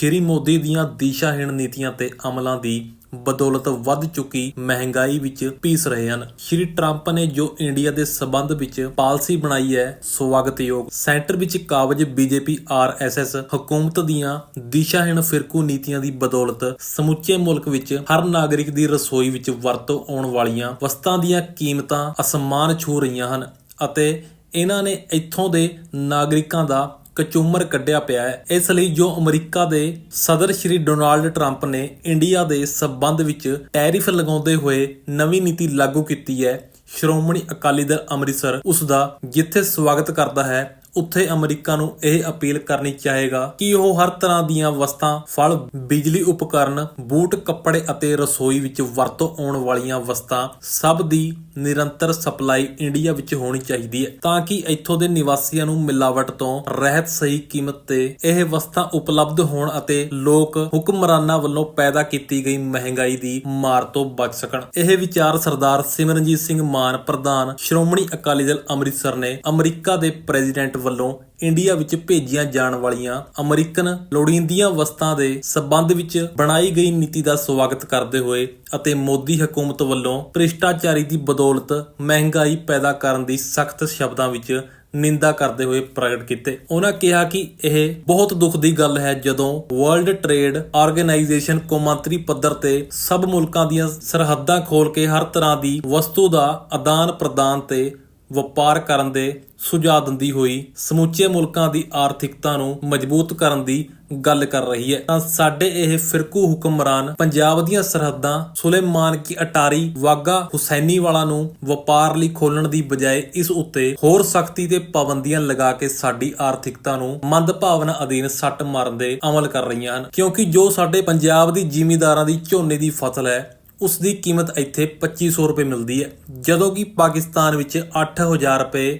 ਸ਼੍ਰੀ ਮੋਦੀ ਦੀਆਂ ਦਿਸ਼ਾਹੀਣ ਨੀਤੀਆਂ ਤੇ ਅਮਲਾਂ ਦੀ ਬਦੌਲਤ ਵੱਧ ਚੁੱਕੀ ਮਹਿੰਗਾਈ ਵਿੱਚ ਪੀਸ ਰਹੇ ਹਨ। ਸ਼੍ਰੀ ਟਰੰਪ ਨੇ ਜੋ ਇੰਡੀਆ ਦੇ ਸਬੰਧ ਵਿੱਚ ਪਾਲਿਸੀ ਬਣਾਈ ਹੈ, ਸਵਾਗਤਯੋਗ। ਸੈਂਟਰ ਵਿੱਚ ਕਾਬਜ ਬੀਜੇਪੀ ਆਰਐਸਐਸ ਹਕੂਮਤ ਦੀਆਂ ਦਿਸ਼ਾਹੀਣ ਫਿਰਕੂ ਨੀਤੀਆਂ ਦੀ ਬਦੌਲਤ ਸਮੁੱਚੇ ਮੁਲਕ ਵਿੱਚ ਹਰ ਨਾਗਰਿਕ ਦੀ ਰਸੋਈ ਵਿੱਚ ਵਰਤੋਂ ਆਉਣ ਵਾਲੀਆਂ ਵਸਤਾਂ ਦੀਆਂ ਕੀਮਤਾਂ ਅਸਮਾਨ ਛੂ ਰਹੀਆਂ ਹਨ ਅਤੇ ਇਹਨਾਂ ਨੇ ਇੱਥੋਂ ਦੇ ਨਾਗਰਿਕਾਂ ਦਾ ਕਚੂਮਰ ਕੱਢਿਆ ਪਿਆ ਹੈ। ਇਸ ਲਈ ਜੋ ਅਮਰੀਕਾ ਦੇ ਸਦਰ ਸ਼੍ਰੀ ਡੋਨਾਲਡ ਟਰੰਪ ਨੇ ਇੰਡੀਆ ਦੇ ਸਬੰਧ ਵਿੱਚ ਟੈਰਿਫ ਲਗਾਉਂਦੇ ਹੋਏ ਨਵੀਂ ਨੀਤੀ ਲਾਗੂ ਕੀਤੀ ਹੈ, ਸ਼੍ਰੋਮਣੀ ਅਕਾਲੀ ਦਲ ਅੰਮ੍ਰਿਤਸਰ ਉਸ ਦਾ ਜਿੱਥੇ ਸਵਾਗਤ ਕਰਦਾ ਹੈ, ਉੱਥੇ ਅਮਰੀਕਾ ਨੂੰ ਇਹ ਅਪੀਲ ਕਰਨੀ ਚਾਹੇਗਾ ਕਿ ਉਹ ਹਰ ਤਰ੍ਹਾਂ ਦੀਆਂ ਵਸਤਾਂ, ਫਲ, ਬਿਜਲੀ ਉਪਕਰਨ, ਬੂਟ, ਕੱਪੜੇ ਅਤੇ ਰਸੋਈ ਵਿੱਚ ਵਰਤੋਂ ਆਉਣ ਵਾਲੀਆਂ ਵਸਤਾਂ ਸਭ ਦੀ ਨਿਰੰਤਰ ਸਪਲਾਈ ਇੰਡੀਆ ਵਿੱਚ ਹੋਣੀ ਚਾਹੀਦੀ ਹੈ ਤਾਂ ਕਿ ਇੱਥੋਂ ਦੇ ਨਿਵਾਸੀਆਂ ਨੂੰ ਮਿਲਾਵਟ ਤੋਂ ਰਹਿਤ ਸਹੀ ਕੀਮਤ ਤੇ ਇਹ ਵਸਤਾਂ ਉਪਲਬਧ ਹੋਣ ਅਤੇ ਲੋਕ ਹੁਕਮਰਾਨਾਂ ਵੱਲੋਂ ਪੈਦਾ ਕੀਤੀ ਗਈ ਮਹਿੰਗਾਈ ਦੀ ਮਾਰ ਤੋਂ ਬਚ ਸਕਣ। ਇਹ ਵਿਚਾਰ ਸਰਦਾਰ ਸਿਮਰਨਜੀਤ ਸਿੰਘ ਮਾਨ, ਪ੍ਰਧਾਨ ਸ਼੍ਰੋਮਣੀ ਅਕਾਲੀ ਦਲ ਅੰਮ੍ਰਿਤਸਰ ਨੇ ਅਮਰੀਕਾ ਦੇ ਪ੍ਰੈਜ਼ੀਡੈਂਟ ਵੱਲੋਂ ਇੰਡੀਆ ਵਿੱਚ ਭੇਜੀਆਂ ਜਾਣ ਵਾਲੀਆਂ ਅਮਰੀਕਨ ਲੋੜੀਂਦੀਆਂ ਵਸਤਾਂ ਦੇ ਸਬੰਧ ਵਿੱਚ ਬਣਾਈ ਗਈ ਨੀਤੀ ਦਾ ਸਵਾਗਤ ਕਰਦੇ ਹੋਏ ਅਤੇ ਮੋਦੀ ਹਕੂਮਤ ਵੱਲੋਂ ਭ੍ਰਿਸ਼ਟਾਚਾਰੀ ਦੀ ਬਦੌਲਤ ਮਹਿੰਗਾਈ ਪੈਦਾ ਕਰਨ ਦੀ ਸਖਤ ਸ਼ਬਦਾਂ ਵਿੱਚ ਨਿੰਦਾ ਕਰਦੇ ਹੋਏ ਪ੍ਰਗਟ ਕੀਤੇ। ਉਹਨਾਂ ਕਿਹਾ ਕਿ ਇਹ ਬਹੁਤ ਦੁੱਖ ਦੀ ਗੱਲ ਹੈ ਜਦੋਂ ਵਰਲਡ ਟ੍ਰੇਡ ਆਰਗੇਨਾਈਜੇਸ਼ਨ ਕੌਮਾਂਤਰੀ ਪੱਧਰ ਤੇ ਸਭ ਮੁਲਕਾਂ ਦੀਆਂ ਸਰਹੱਦਾਂ ਖੋਲ ਕੇ ਹਰ ਤਰ੍ਹਾਂ ਦੀ ਵਸਤੂ ਦਾ ਆਦਾਨ ਪ੍ਰਦਾਨ ਤੇ ਵਪਾਰ ਕਰਨ ਦੇ ਸੁਝਾਅ ਦਿੰਦੀ ਹੋਈ ਸਮੁੱਚੇ ਮੁਲਕਾਂ ਦੀ ਆਰਥਿਕਤਾ ਨੂੰ ਮਜ਼ਬੂਤ ਕਰਨ ਦੀ ਗੱਲ ਕਰ ਰਹੀ ਹੈ। ਤਾਂ ਸਾਡੇ ਇਹ ਫਿਰਕੂ ਹੁਕਮਰਾਨ ਪੰਜਾਬ ਦੀਆਂ ਸਰਹੱਦਾਂ ਸੁਲੇਮਾਨ ਕੀ ਅਟਾਰੀ ਵਾਗਾ ਹੁਸੈਨੀ ਵਾਲਾ ਨੂੰ ਵਪਾਰ ਲਈ ਖੋਲਣ ਦੀ ਬਜਾਏ ਇਸ ਉੱਤੇ ਹੋਰ ਸਖਤੀ ਤੇ ਪਾਬੰਦੀਆਂ ਲਗਾ ਕੇ ਸਾਡੀ ਆਰਥਿਕਤਾ ਨੂੰ ਮੰਦਭਾਵਨਾ ਅਧੀਨ ਸੱਟ ਮਾਰਨ ਦੇ ਅਮਲ ਕਰ ਰਹੀਆਂ ਹਨ। ਕਿਉਂਕਿ ਜੋ ਸਾਡੇ ਪੰਜਾਬ ਦੀ ਜ਼ਿਮੀਂਦਾਰਾਂ ਦੀ ਝੋਨੇ ਦੀ ਫਸਲ ਹੈ ਉਸ ਦੀ ਕੀਮਤ ਇੱਥੇ 2500 ਰੁਪਏ ਮਿਲਦੀ ਹੈ, ਜਦੋਂ ਕਿ ਪਾਕਿਸਤਾਨ ਵਿੱਚ 8000 ਰੁਪਏ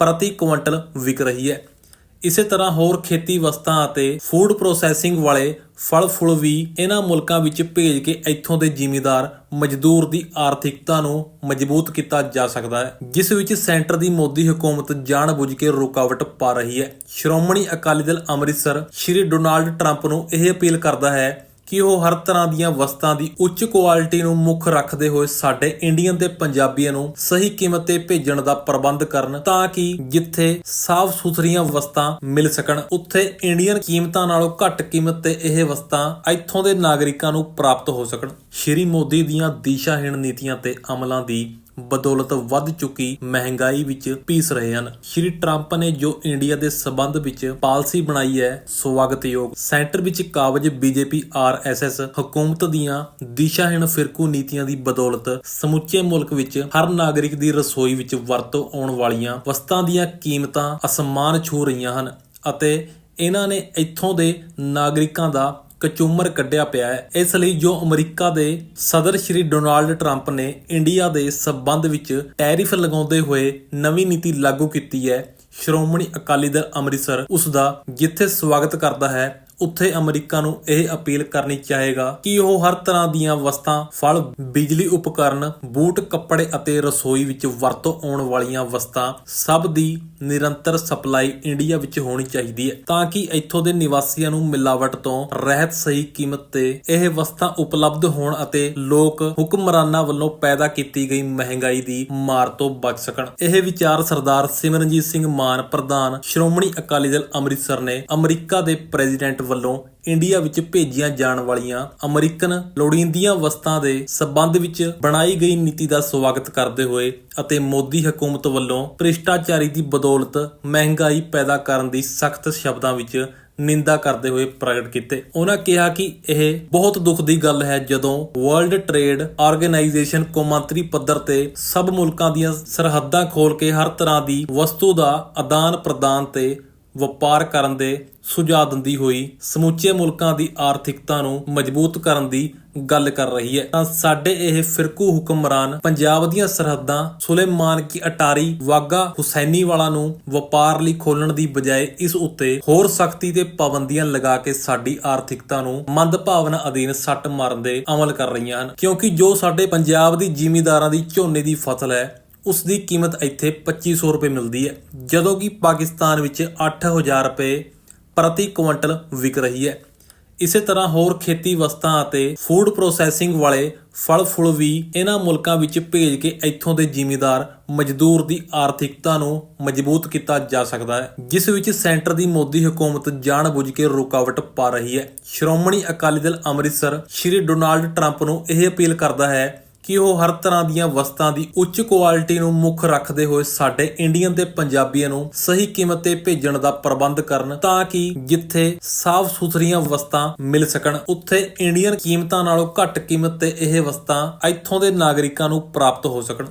ਪ੍ਰਤੀ ਕੁਇੰਟਲ ਵਿਕ ਰਹੀ ਹੈ। ਇਸੇ ਤਰ੍ਹਾਂ ਹੋਰ ਖੇਤੀ ਵਸਤਾਂ ਅਤੇ ਫੂਡ ਪ੍ਰੋਸੈਸਿੰਗ ਵਾਲੇ ਫਲ ਫੁੱਲ ਵੀ ਇਹਨਾਂ ਮੁਲਕਾਂ ਵਿੱਚ ਭੇਜ ਕੇ ਇੱਥੋਂ ਦੇ ਜ਼ਿਮੀਂਦਾਰ ਮਜ਼ਦੂਰ ਦੀ ਆਰਥਿਕਤਾ ਨੂੰ ਮਜ਼ਬੂਤ ਕੀਤਾ ਜਾ ਸਕਦਾ ਹੈ, ਜਿਸ ਵਿੱਚ ਸੈਂਟਰ ਦੀ ਮੋਦੀ ਹਕੂਮਤ ਜਾਣਬੁੱਝ ਕੇ ਰੁਕਾਵਟ ਪਾ ਰਹੀ ਹੈ। ਸ਼੍ਰੋਮਣੀ ਅਕਾਲੀ ਦਲ ਅੰਮ੍ਰਿਤਸਰ ਸ਼੍ਰੀ ਡੋਨਾਲਡ ਟਰੰਪ ਨੂੰ ਇਹ ਅਪੀਲ ਕਰਦਾ ਹੈ ਕਿ ਉਹ ਹਰ ਤਰ੍ਹਾਂ ਦੀਆਂ ਵਸਤਾਂ ਦੀ ਉੱਚ ਕੁਆਲਿਟੀ ਨੂੰ ਮੁੱਖ ਰੱਖਦੇ ਹੋਏ ਸਾਡੇ ਇੰਡੀਅਨ ਤੇ ਪੰਜਾਬੀਆਂ ਨੂੰ ਸਹੀ ਕੀਮਤ ਤੇ ਭੇਜਣ ਦਾ ਪ੍ਰਬੰਧ ਕਰਨ ਤਾਂ ਕਿ ਜਿੱਥੇ ਸਾਫ਼ ਸੁਥਰੀਆਂ ਵਸਤਾਂ ਮਿਲ ਸਕਣ, ਉੱਥੇ ਇੰਡੀਅਨ ਕੀਮਤਾਂ ਨਾਲੋਂ ਘੱਟ ਕੀਮਤ ਤੇ ਇਹ ਵਸਤਾਂ ਇੱਥੋਂ ਦੇ ਨਾਗਰਿਕਾਂ ਨੂੰ ਪ੍ਰਾਪਤ ਹੋ ਸਕਣ। ਸ਼੍ਰੀ ਮੋਦੀ ਦੀਆਂ ਦਿਸ਼ਾਹੀਣ ਨੀਤੀਆਂ ਤੇ ਅਮਲਾਂ ਦੀ ਬਦੌਲਤ ਵੱਧ ਚੁੱਕੀ ਮਹਿੰਗਾਈ ਵਿੱਚ ਪੀਸ ਰਹੇ ਹਨ। ਸ਼੍ਰੀ ਟਰੰਪ ਨੇ ਜੋ ਇੰਡੀਆ ਦੇ ਸਬੰਧ ਵਿੱਚ ਪਾਲਿਸੀ ਬਣਾਈ ਹੈ, ਸਵਾਗਤਯੋਗ। ਸੈਂਟਰ ਵਿੱਚ ਕਾਬਜ ਬੀਜੇਪੀ ਆਰਐਸਐਸ ਹਕੂਮਤ ਦੀਆਂ ਦਿਸ਼ਾਹੀਣ ਫਿਰਕੂ ਨੀਤੀਆਂ ਦੀ ਬਦੌਲਤ ਸਮੁੱਚੇ ਮੁਲਕ ਵਿੱਚ ਹਰ ਨਾਗਰਿਕ ਦੀ ਰਸੋਈ ਵਿੱਚ ਵਰਤੋਂ ਆਉਣ ਵਾਲੀਆਂ ਵਸਤਾਂ ਦੀਆਂ ਕੀਮਤਾਂ ਅਸਮਾਨ ਛੂ ਰਹੀਆਂ ਹਨ ਅਤੇ ਇਹਨਾਂ ਨੇ ਇੱਥੋਂ ਦੇ ਨਾਗਰਿਕਾਂ ਦਾ ਕਚੂਮਰ ਕੱਢਿਆ ਪਿਆ ਹੈ। ਇਸ ਲਈ ਜੋ ਅਮਰੀਕਾ ਦੇ ਸਦਰ ਸ਼੍ਰੀ ਡੋਨਾਲਡ ਟਰੰਪ ਨੇ ਇੰਡੀਆ ਦੇ ਸਬੰਧ ਵਿੱਚ ਟੈਰਿਫ ਲਗਾਉਂਦੇ ਹੋਏ ਨਵੀਂ ਨੀਤੀ ਲਾਗੂ ਕੀਤੀ ਹੈ, ਸ਼੍ਰੋਮਣੀ ਅਕਾਲੀ ਦਲ ਅੰਮ੍ਰਿਤਸਰ ਉਸ ਦਾ ਜਿੱਥੇ ਸਵਾਗਤ ਕਰਦਾ ਹੈ ਉੱਥੇ ਅਮਰੀਕਾ ਨੂੰ ਇਹ ਅਪੀਲ ਕਰਨੀ ਚਾਹੇਗਾ ਕਿ ਉਹ ਹਰ ਤਰ੍ਹਾਂ ਦੀਆਂ ਵਸਤਾਂ, ਫਲ, ਬਿਜਲੀ ਉਪਕਰਨ, ਬੂਟ, ਕੱਪੜੇ ਅਤੇ ਰਸੋਈ ਵਿੱਚ ਵਰਤੋਂ ਆਉਣ ਵਾਲੀਆਂ ਵਸਤਾਂ ਸਭ ਦੀ ਨਿਰੰਤਰ ਸਪਲਾਈ ਇੰਡੀਆ ਵਿੱਚ ਹੋਣੀ ਚਾਹੀਦੀ ਹੈ ਤਾਂ ਕਿ ਇੱਥੋਂ ਦੇ ਨਿਵਾਸੀਆਂ ਨੂੰ ਮਿਲਾਵਟ ਤੋਂ ਰਹਿਤ ਸਹੀ ਕੀਮਤ ਤੇ ਇਹ ਵਸਤਾਂ ਉਪਲਬਧ ਹੋਣ ਅਤੇ ਲੋਕ ਹੁਕਮਰਾਨਾਂ ਵੱਲੋਂ ਪੈਦਾ ਕੀਤੀ ਗਈ ਮਹਿੰਗਾਈ ਦੀ ਮਾਰ ਤੋਂ ਬਚ ਸਕਣ। ਇਹ ਵਿਚਾਰ ਸਰਦਾਰ ਸਿਮਰਨਜੀਤ ਸਿੰਘ ਮਾਨ, ਪ੍ਰਧਾਨ ਸ਼੍ਰੋਮਣੀ ਅਕਾਲੀ ਦਲ ਅੰਮ੍ਰਿਤਸਰ ਨੇ ਅਮਰੀਕਾ ਦੇ ਪ੍ਰੈਜ਼ੀਡੈਂਟ ਵੱਲੋਂ ਇੰਡੀਆ ਵਿੱਚ ਭੇਜੀਆਂ ਜਾਣ ਵਾਲੀਆਂ ਅਮਰੀਕਨ ਲੋੜੀਂਦੀਆਂ ਵਸਤਾਂ ਦੇ ਸਬੰਧ ਵਿੱਚ ਬਣਾਈ ਗਈ ਨੀਤੀ ਦਾ ਸਵਾਗਤ ਕਰਦੇ ਹੋਏ ਅਤੇ ਮੋਦੀ ਹਕੂਮਤ ਵੱਲੋਂ ਭ੍ਰਿਸ਼ਟਾਚਾਰੀ ਦੀ ਬਦੌਲਤ ਮਹਿੰਗਾਈ ਪੈਦਾ ਕਰਨ ਦੀ ਸਖਤ ਸ਼ਬਦਾਂ ਵਿੱਚ ਨਿੰਦਾ ਕਰਦੇ ਹੋਏ ਪ੍ਰਗਟ ਕੀਤੇ। ਉਹਨਾਂ ਕਿਹਾ ਕਿ ਇਹ ਬਹੁਤ ਦੁੱਖ ਦੀ ਗੱਲ ਹੈ ਜਦੋਂ ਵਰਲਡ ਟ੍ਰੇਡ ਆਰਗੇਨਾਈਜੇਸ਼ਨ ਕੌਮਾਂਤਰੀ ਪੱਧਰ ਤੇ ਸਭ ਮੁਲਕਾਂ ਦੀਆਂ ਸਰਹੱਦਾਂ ਖੋਲ ਕੇ ਹਰ ਤਰ੍ਹਾਂ ਦੀ ਵਸਤੂ ਦਾ ਆਦਾਨ ਪ੍ਰਦਾਨ ਤੇ ਵਪਾਰ ਕਰਨ ਦੇ ਸੁਝਾਅ ਦਿੰਦੀ ਹੋਈ ਸਮੁੱਚੇ ਮੁਲਕਾਂ ਦੀ ਆਰਥਿਕਤਾ ਨੂੰ ਮਜ਼ਬੂਤ ਕਰਨ ਦੀ ਗੱਲ ਕਰ ਰਹੀ ਹੈ। ਤਾਂ ਸਾਡੇ ਇਹ ਫਿਰਕੂ ਹੁਕਮਰਾਨ ਪੰਜਾਬ ਦੀਆਂ ਸਰਹੱਦਾਂ ਸੁਲੇਮਾਨ ਕੀ ਅਟਾਰੀ ਵਾਗਾ ਹੁਸੈਨੀ ਵਾਲਾ ਨੂੰ ਵਪਾਰ ਲਈ ਖੋਲਣ ਦੀ ਬਜਾਏ ਇਸ ਉੱਤੇ ਹੋਰ ਸਖਤੀ ਤੇ ਪਾਬੰਦੀਆਂ ਲਗਾ ਕੇ ਸਾਡੀ ਆਰਥਿਕਤਾ ਨੂੰ ਮੰਦਭਾਵਨਾ ਅਧੀਨ ਸੱਟ ਮਾਰਨ ਦੇ ਅਮਲ ਕਰ ਰਹੀਆਂ ਹਨ। ਕਿਉਂਕਿ ਜੋ ਸਾਡੇ ਪੰਜਾਬ ਦੀ ਜ਼ਿਮੀਂਦਾਰਾਂ ਦੀ ਝੋਨੇ ਦੀ ਫਸਲ ਹੈ ਉਸ ਦੀ ਕੀਮਤ ਇੱਥੇ 2500 ਰੁਪਏ ਮਿਲਦੀ ਹੈ, ਜਦੋਂ ਕਿ ਪਾਕਿਸਤਾਨ ਵਿੱਚ 8000 ਰੁਪਏ ਪ੍ਰਤੀ ਕੁਇੰਟਲ ਵਿਕ ਰਹੀ ਹੈ। ਇਸੇ ਤਰ੍ਹਾਂ ਹੋਰ ਖੇਤੀ ਵਸਤਾਂ ਅਤੇ ਫੂਡ ਪ੍ਰੋਸੈਸਿੰਗ ਵਾਲੇ ਫਲ ਫੁੱਲ ਵੀ ਇਹਨਾਂ ਮੁਲਕਾਂ ਵਿੱਚ ਭੇਜ ਕੇ ਇੱਥੋਂ ਦੇ ਜ਼ਿਮੀਂਦਾਰ ਮਜ਼ਦੂਰ ਦੀ ਆਰਥਿਕਤਾ ਨੂੰ ਮਜ਼ਬੂਤ ਕੀਤਾ ਜਾ ਸਕਦਾ ਹੈ, ਜਿਸ ਵਿੱਚ ਸੈਂਟਰ ਦੀ ਮੋਦੀ ਹਕੂਮਤ ਜਾਣਬੁੱਝ ਕੇ ਰੁਕਾਵਟ ਪਾ ਰਹੀ ਹੈ। ਸ਼੍ਰੋਮਣੀ ਅਕਾਲੀ ਦਲ ਅੰਮ੍ਰਿਤਸਰ ਸ਼੍ਰੀ ਡੋਨਾਲਡ ਟਰੰਪ ਨੂੰ ਇਹ ਅਪੀਲ ਕਰਦਾ ਹੈ ਕਿ ਉਹ ਹਰ ਤਰ੍ਹਾਂ ਦੀਆਂ ਵਸਤਾਂ ਦੀ ਉੱਚ ਕੁਆਲਿਟੀ ਨੂੰ ਮੁੱਖ ਰੱਖਦੇ ਹੋਏ ਸਾਡੇ ਇੰਡੀਅਨ ਤੇ ਪੰਜਾਬੀਆਂ ਨੂੰ ਸਹੀ ਕੀਮਤ ਤੇ ਭੇਜਣ ਦਾ ਪ੍ਰਬੰਧ ਕਰਨ ਤਾਂ ਕਿ ਜਿੱਥੇ ਸਾਫ਼ ਸੁਥਰੀਆਂ ਵਸਤਾਂ ਮਿਲ ਸਕਣ, ਉੱਥੇ ਇੰਡੀਅਨ ਕੀਮਤਾਂ ਨਾਲੋਂ ਘੱਟ ਕੀਮਤ ਤੇ ਇਹ ਵਸਤਾਂ ਇੱਥੋਂ ਦੇ ਨਾਗਰਿਕਾਂ ਨੂੰ ਪ੍ਰਾਪਤ ਹੋ ਸਕਣ।